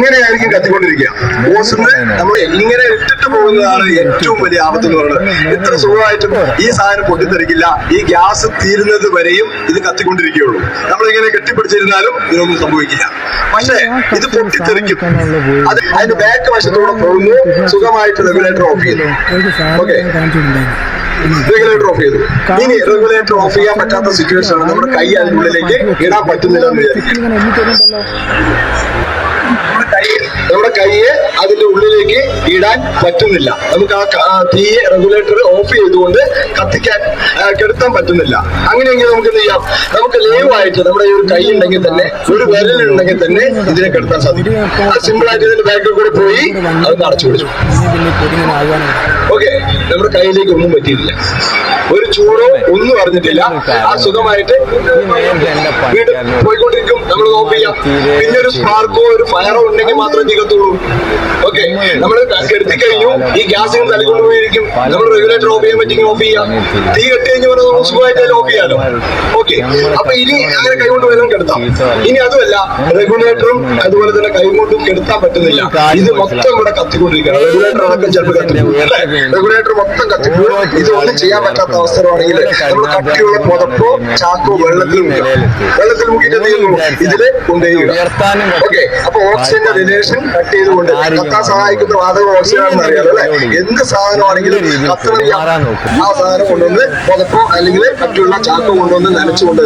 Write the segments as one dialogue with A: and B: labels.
A: ഇങ്ങനെയായിരിക്കും കത്തിക്കൊണ്ടിരിക്കുക? ഓസിന്ന് നമ്മൾ ഇങ്ങനെ ഇട്ടിട്ട് പോകുന്നതാണ് ഏറ്റവും വലിയ ആപത്ത് എന്ന് പറയുന്നത്. ഇത്ര സുഖമായിട്ടും ഈ സാധനം പൊട്ടിത്തെറിക്കില്ല. ഈ ഗ്യാസ് തീരുന്നത് വരെയും ഇത് കത്തിക്കൊണ്ടിരിക്കുകയുള്ളൂ. നമ്മളിങ്ങനെ കെട്ടിപ്പിടിച്ചിരുന്നാലും ഇതിനൊന്നും സംഭവിക്കില്ല. പക്ഷേ ഇത് പൊട്ടിത്തെറിക്കും. അത് അതിന്റെ ബാക്ക് വശത്തോടെ പോകുന്നു. സുഖമായിട്ട് റെഗുലേറ്റർ ഓഫ് ചെയ്യുന്നു ഓക്കെ റെഗുലേറ്റർ ഓഫ് ചെയ്തു. ഇനി റെഗുലേറ്റർ ഓഫ് ചെയ്യാൻ പറ്റാത്ത സിറ്റുവേഷൻ ആണ് നമ്മുടെ കൈ അതിനുള്ളിലേക്ക് ഇടാൻ പറ്റുന്നില്ല എന്ന് വിചാരിക്കും നമ്മുടെ കൈയെ അതിന്റെ ഉള്ളിലേക്ക് ഇടാൻ പറ്റുന്നില്ല. നമുക്ക് ആ തീയെ തീ റെഗുലേറ്റർ ഓഫ് ചെയ്തുകൊണ്ട് കത്തിക്കാൻ കെടുത്താൻ പറ്റുന്നില്ല. അങ്ങനെയെങ്കിൽ നമുക്ക് എന്ത് ചെയ്യാം? നമുക്ക് ലൈവ് ആയിട്ട് നമ്മുടെ ഈ ഒരു കൈ ഉണ്ടെങ്കിൽ തന്നെ ഒരു വിരലുണ്ടെങ്കിൽ തന്നെ ഇതിനെ കെടുത്താൻ സാധിക്കും. അത് സിമ്പിൾ ആയിട്ട് ഇതിന്റെ ബാക്കിൽ കൂടെ പോയി അത് അടച്ചു പിടിച്ചു. ഓക്കെ നമ്മുടെ കയ്യിലേക്ക് ഒന്നും പറ്റിയിട്ടില്ല. ഒരു ചൂടോ ഒന്നും അറിഞ്ഞിട്ടില്ല. ആ സുഖമായിട്ട് ചെയ്യാം പിന്നെ ഒരു സ്പാർക്കോ ഒരു ഫയറോ ഉണ്ടെങ്കിൽ മാത്രമേ നികത്തുള്ളൂ ഓക്കെ നമ്മൾ കെടുത്തി കഴിഞ്ഞു. ഈ ഗ്യാസിന് തലകൊണ്ട് പോയിരിക്കും. നമ്മൾ റെഗുലേറ്റർ ഓഫ് ചെയ്യാൻ പറ്റിയെങ്കിൽ ഓഫ് ചെയ്യാം. തീ കെട്ടി കഴിഞ്ഞ് പറഞ്ഞാൽ നമുക്ക് സുഖമായിട്ട് ഓഫ് ചെയ്യാലോ? ഓക്കെ അപ്പൊ ഇനി അങ്ങനെ കൈകൊണ്ട് വല്ലതും കെടുത്താം. ഇനി അതുമല്ല റെഗുലേറ്ററും അതുപോലെ തന്നെ കൈകൊണ്ടും കെടുത്താൻ പറ്റുന്നില്ല. ഇത് മൊത്തം ഇവിടെ കത്തിക്കൊണ്ടിരിക്കുകയാണ്. റെഗുലേറ്റർ അടക്കം ചിലപ്പോൾ കത്തിപ്പോകും റെഗുലേറ്റർ മൊത്തം കത്തിപ്പോകും ഇത് ഒന്നും ചെയ്യാൻ പറ്റാത്ത അവസരമാണെങ്കിൽ നമ്മൾ കട്ടിയുള്ള പുതപ്പോ ചാക്കോ വെള്ളത്തിൽ മുക്കാം വെള്ളത്തിൽ മുക്കിയിട്ട് എന്ത് ചെയ്യുന്നു ഇതിൽ
B: ഉയർത്താനും
A: ഓക്കെ അപ്പൊ ഓക്സിജന്റെ റിലേഷൻ കട്ട് ചെയ്തുകൊണ്ട് കത്താൻ സഹായിക്കുന്ന വാതകം ഓക്സിജൻ ആണെന്ന് അറിയാലോ അല്ലെ? എന്ത് സാധനമാണെങ്കിലും കത്തണില്ല ആ സാധനം കൊണ്ടുവന്ന് പുതപ്പോ അല്ലെങ്കിൽ മറ്റുള്ള ചാക്കോ കൊണ്ടുവന്ന് നനച്ചുകൊണ്ട്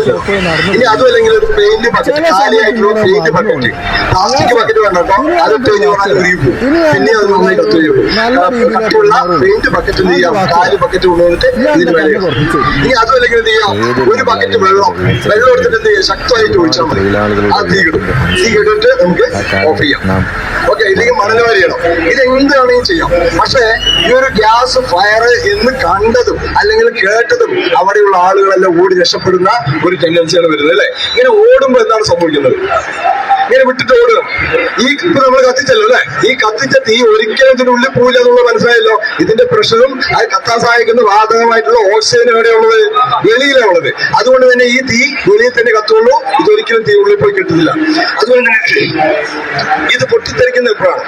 A: ഇനി അതും അല്ലെങ്കിൽ ഒരു പെയിന്റ് ബക്കറ്റ് കാലിയായിട്ടുള്ള പെയിന്റ് ബക്കറ്റ് പ്ലാസ്റ്റിക് ബക്കറ്റ് വേണ്ട കേട്ടോ. അത് ഇട്ട് കഴിഞ്ഞ് പറഞ്ഞാൽ ഉരുകി പോകും പിന്നെ അത് നന്നായി കത്തുകയുള്ളൂ മറ്റുള്ള പെയിന്റ് ബക്കറ്റ് എന്ത് ചെയ്യാം. കാൽ ബക്കറ്റ് കൊണ്ടുവന്നിട്ട് ഇതിന് ഇടാം. ഇനി അതും അല്ലെങ്കിൽ എന്ത് ചെയ്യാം? ഒരു ബക്കറ്റ് വെള്ളം. വെള്ളം എടുത്തിട്ട് എന്ത് ചെയ്യാം? ശക്തമായിട്ട് ഒഴിച്ചാൽ മതി. ആ തീ കിട്ടും. തീ കിട്ടിട്ട് നമുക്ക് ഓഫ് ചെയ്യാം. ഓക്കെ ഇല്ലെങ്കിൽ മണൽ വരിയണം ഇത് എന്താണെങ്കിലും ചെയ്യാം? പക്ഷേ ഈ ഒരു ഗ്യാസ് ഫയർ എന്ന് കണ്ടതും അല്ലെങ്കിൽ കേട്ടതും അവിടെയുള്ള ആളുകളെല്ലാം ഓടി രക്ഷപ്പെടുന്ന ഒരു ടെൻഡൻസിയാണ് വരുന്നത് അല്ലേ? ഇങ്ങനെ ഓടുമ്പോൾ എന്താണ് സംഭവിക്കുന്നത്? ഇങ്ങനെ വിട്ടിട്ട് ഈ ഇപ്പൊ നമ്മൾ കത്തിച്ചല്ലോ അല്ലെ? ഈ കത്തിച്ച തീ ഒരിക്കലും ഇതിനുള്ളിൽ പോയില്ല എന്നുള്ളത് മനസ്സിലായല്ലോ. ഇതിന്റെ പ്രഷറും അത് കത്താൻ സഹായിക്കുന്ന വാതകമായിട്ടുള്ള ഓക്സിജൻ എവിടെയുള്ളത് വെളിയിലാണ് ഉള്ളത് അതുകൊണ്ട് തന്നെ ഈ തീ വെളിയിൽ തന്നെ കത്തുള്ളൂ. ഇതൊരിക്കലും തീ ഉള്ളിൽ പോയി കിട്ടുന്നില്ല. അതുകൊണ്ട് ഇത് പൊട്ടിത്തെറിക്കുന്ന എപ്പോഴാണ്?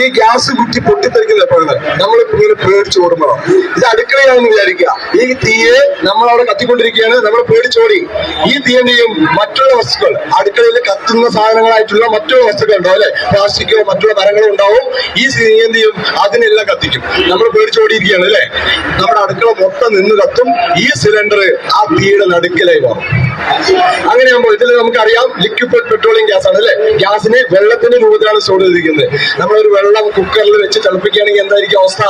A: ഈ ഗ്യാസ് കുറ്റി പൊട്ടിത്തെറിക്കുന്ന എപ്പോഴാണ്? നമ്മൾ ഇങ്ങനെ പേടിച്ചു ഓടുമ്പോഴാണ്. ഇത് അടുക്കളയാണെന്ന് വിചാരിക്കുക. ഈ തീയെ നമ്മൾ അവിടെ കത്തിക്കൊണ്ടിരിക്കുകയാണ് നമ്മൾ പേടിച്ചോടി ഈ തീ മറ്റുള്ള വസ്തുക്കൾ അടുക്കളയിൽ കത്തുന്ന സാധനങ്ങളായിട്ടുള്ള മറ്റു വസ്തുക്കൾ ഉണ്ടാവും അല്ലെ? പ്ലാസ്റ്റിക്കോ മറ്റുള്ള മരങ്ങളോ ഉണ്ടാവും. ഈ എന്ത് ചെയ്യും? അതിനെല്ലാം കത്തിക്കും. നമ്മൾ പേടിച്ചോടിയിരിക്കുകയാണ് അല്ലെ? നമ്മുടെ അടുക്കള മൊത്തം നിന്ന് കത്തും. ഈ സിലിണ്ടർ ആ തീയുടെ നടുക്കലായി മാറും. അങ്ങനെയാകുമ്പോൾ ഇതിൽ നമുക്കറിയാം ലിക്വിഡ് പെട്രോളിയം ഗ്യാസ് ആണ് അല്ലെ? ഗ്യാസിന് വെള്ളത്തിന്റെ രൂപത്തിലാണ് സ്റ്റോർ ചെയ്തിരിക്കുന്നത്. നമ്മളൊരു വെള്ളം കുക്കറിൽ വെച്ച് തിളപ്പിക്കുകയാണെങ്കിൽ എന്തായിരിക്കും അവസ്ഥ?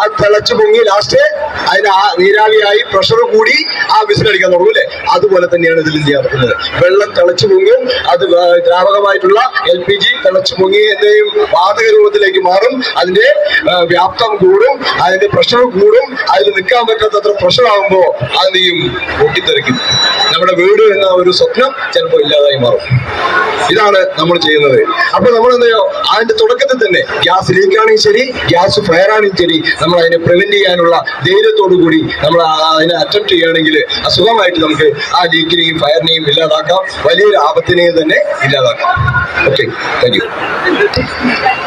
A: ആ തിളച്ചു പൊങ്ങി ലാസ്റ്റ് അതിന് ആ നീരാളിയായി പ്രഷർ കൂടി ആ വിസിലടിക്കാൻ തുടങ്ങും അല്ലെ? അതുപോലെ തന്നെയാണ് ഇതിൽ ഇന്ത്യ നടക്കുന്നത്. വെള്ളം തിളച്ചു പൊങ്ങും അത് ദ്രാവകമായിട്ടുള്ള എൽ പി ജി തിളച്ചു പൊങ്ങി വാതക രൂപത്തിലേക്ക് മാറും. അതിന്റെ വ്യാപ്തം കൂടും അതിന്റെ പ്രഷർ കൂടും. അതിൽ നിൽക്കാൻ പറ്റാത്തത്ര പ്രഷർ ആകുമ്പോ അത് നീയും പൊട്ടിത്തെറിക്കും. നമ്മുടെ വീട് എന്ന ഒരു സ്വപ്നം ചിലപ്പോൾ ഇല്ലാതായി മാറും. ഇതാണ് നമ്മൾ ചെയ്യുന്നത്. അപ്പൊ നമ്മൾ എന്താ അതിന്റെ തുടക്കത്തിൽ തന്നെ ഗ്യാസ് ലീക്ക് ആണെങ്കിൽ ശരി ഗ്യാസ് ഫയർ ആണെങ്കിൽ ശരി നമ്മൾ അതിനെ പ്രിവെന്റ് ചെയ്യാനുള്ള ധൈര്യത്തോടു കൂടി നമ്മൾ അതിനെ അറ്റംപ്റ്റ് ചെയ്യുകയാണെങ്കിൽ അസുഖമായിട്ട് നമുക്ക് ആ ലീക്കിനെയും ഫയറിനെയും ഇല്ലാതാക്കാം. വലിയൊരു ആപത്തിനെയും തന്നെ ഇല്ലാതാക്കാം. Okay thank you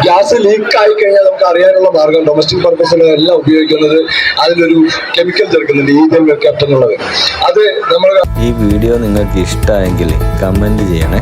A: gas leak ആയി കഴിഞ്ഞാൽ നമുക്ക് അറിയാനുള്ള മാർഗം ഡൊമസ്റ്റിക് പർപ്പസിന് എല്ലാം ഉപയോഗിക്കുന്നത് അതിലൊരു കെമിക്കൽ ചേർക്കുന്നുണ്ട് ഈ എന്നുള്ളത്. അത് നമ്മൾ
B: ഈ വീഡിയോ നിങ്ങൾക്ക് ഇഷ്ടമായെങ്കിൽ കമന്റ് ചെയ്യണേ.